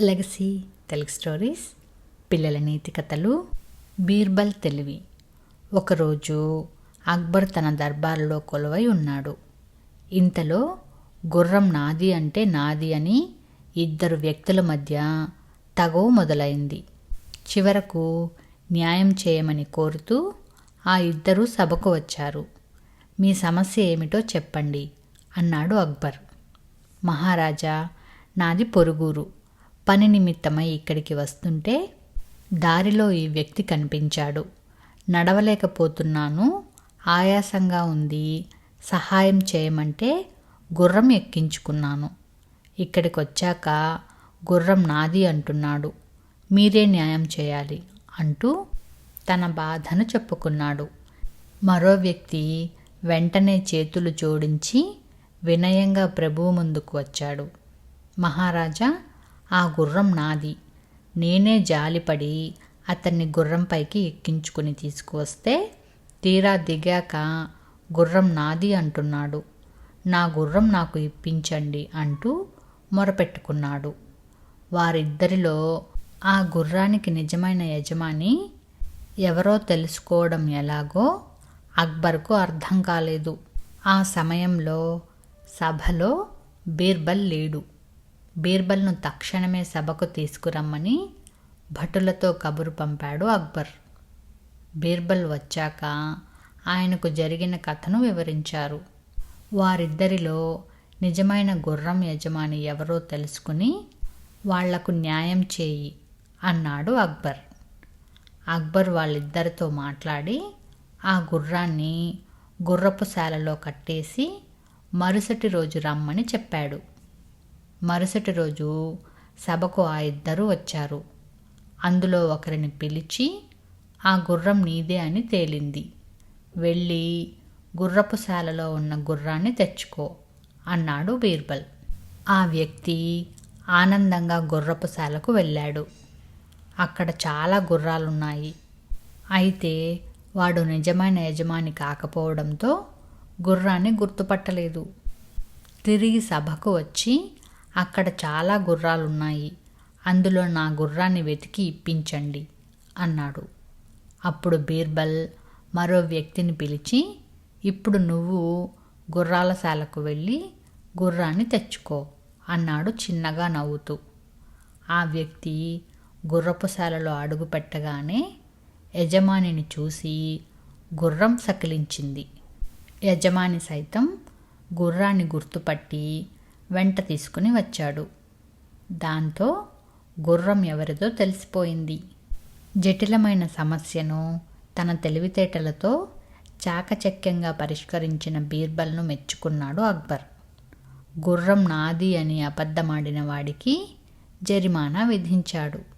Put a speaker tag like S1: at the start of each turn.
S1: Legacy Telugu stories పిల్లల నీతి కథలు బీర్బల్ తెలివి. ఒకరోజు అక్బర్ తన దర్బార్లో కొలువై ఉన్నాడు. ఇంతలో గుర్రం నాది అంటే నాది అని ఇద్దరు వ్యక్తుల మధ్య తగవు మొదలైంది. చివరకు న్యాయం చేయమని కోరుతూ ఆ ఇద్దరూ సభకు వచ్చారు. మీ సమస్య ఏమిటో చెప్పండి అన్నాడు అక్బర్. మహారాజా నాది పొరుగురు. పని నిమిత్తమై ఇక్కడికి వస్తుంటే దారిలో ఈ వ్యక్తి కనిపించాడు. నడవలేకపోతున్నాను. ఆయాసంగా ఉంది. సహాయం చేయమంటే గుర్రం ఎక్కించుకున్నాను. ఇక్కడికి వచ్చాక గుర్రం నాది అంటున్నాడు. మీరే న్యాయం చేయాలి అంటూ తన బాధను చెప్పుకున్నాడు. మరో వ్యక్తి వెంటనే చేతులు జోడించి వినయంగా ప్రభువు ముందుకు వచ్చాడు. మహారాజా ఆ గుర్రం నాది. నేనే జాలిపడి అతన్ని గుర్రంపైకి ఎక్కించుకుని తీసుకువస్తే తీరా దిగాక గుర్రం నాది అంటున్నాడు. నా గుర్రం నాకు ఇప్పించండి అంటూ మొరపెట్టుకున్నాడు. వారిద్దరిలో ఆ గుర్రానికి నిజమైన యజమాని ఎవరో తెలుసుకోవడం ఎలాగో అక్బర్కు అర్థం కాలేదు. ఆ సమయంలో సభలో బీర్బల్ లేడు. బీర్బల్ను తక్షణమే సభకు తీసుకురమ్మని భటులతో కబురు పంపాడు అక్బర్. బీర్బల్ వచ్చాక ఆయనకు జరిగిన కథను వివరించారు. వారిద్దరిలో నిజమైన గుర్రం యజమాని ఎవరో తెలుసుకుని వాళ్ళకు న్యాయం చేయి అన్నాడు అక్బర్. అక్బర్ వాళ్ళిద్దరితో మాట్లాడి ఆ గుర్రాన్ని గుర్రపు శాలలో కట్టేసి మరుసటి రోజు రమ్మని చెప్పాడు. మరుసటి రోజు సభకు ఆ ఇద్దరు వచ్చారు. అందులో ఒకరిని పిలిచి ఆ గుర్రం నీదే అని తేలింది. వెళ్ళి గుర్రపుశాలలో ఉన్న గుర్రాన్ని తెచ్చుకో అన్నాడు బీర్బల్. ఆ వ్యక్తి ఆనందంగా గుర్రపు శాలకు వెళ్ళాడు. అక్కడ చాలా గుర్రాలున్నాయి. అయితే వాడు నిజమైన యజమాని కాకపోవడంతో గుర్రాన్ని గుర్తుపట్టలేదు. తిరిగి సభకు వచ్చి అక్కడ చాలా గుర్రాలున్నాయి. అందులో నా గుర్రాన్ని వెతికి ఇప్పించండి అన్నాడు. అప్పుడు బీర్బల్ మరో వ్యక్తిని పిలిచి ఇప్పుడు నువ్వు గుర్రాలశాలకు వెళ్ళి గుర్రాన్ని తెచ్చుకో అన్నాడు చిన్నగా నవ్వుతూ. ఆ వ్యక్తి గుర్రపుశాలలో అడుగు పెట్టగానే యజమానిని చూసి గుర్రం సకిలించింది. యజమాని సైతం గుర్రాన్ని గుర్తుపట్టి వెంట తీసుకుని వచ్చాడు. దాంతో గుర్రం ఎవరిదో తెలిసిపోయింది. జటిలమైన సమస్యను తన తెలివితేటలతో చాకచక్యంగా పరిష్కరించిన బీర్బల్ను మెచ్చుకున్నాడు అక్బర్. గుర్రం నాది అని అబద్ధమాడిన వాడికి జరిమానా విధించాడు.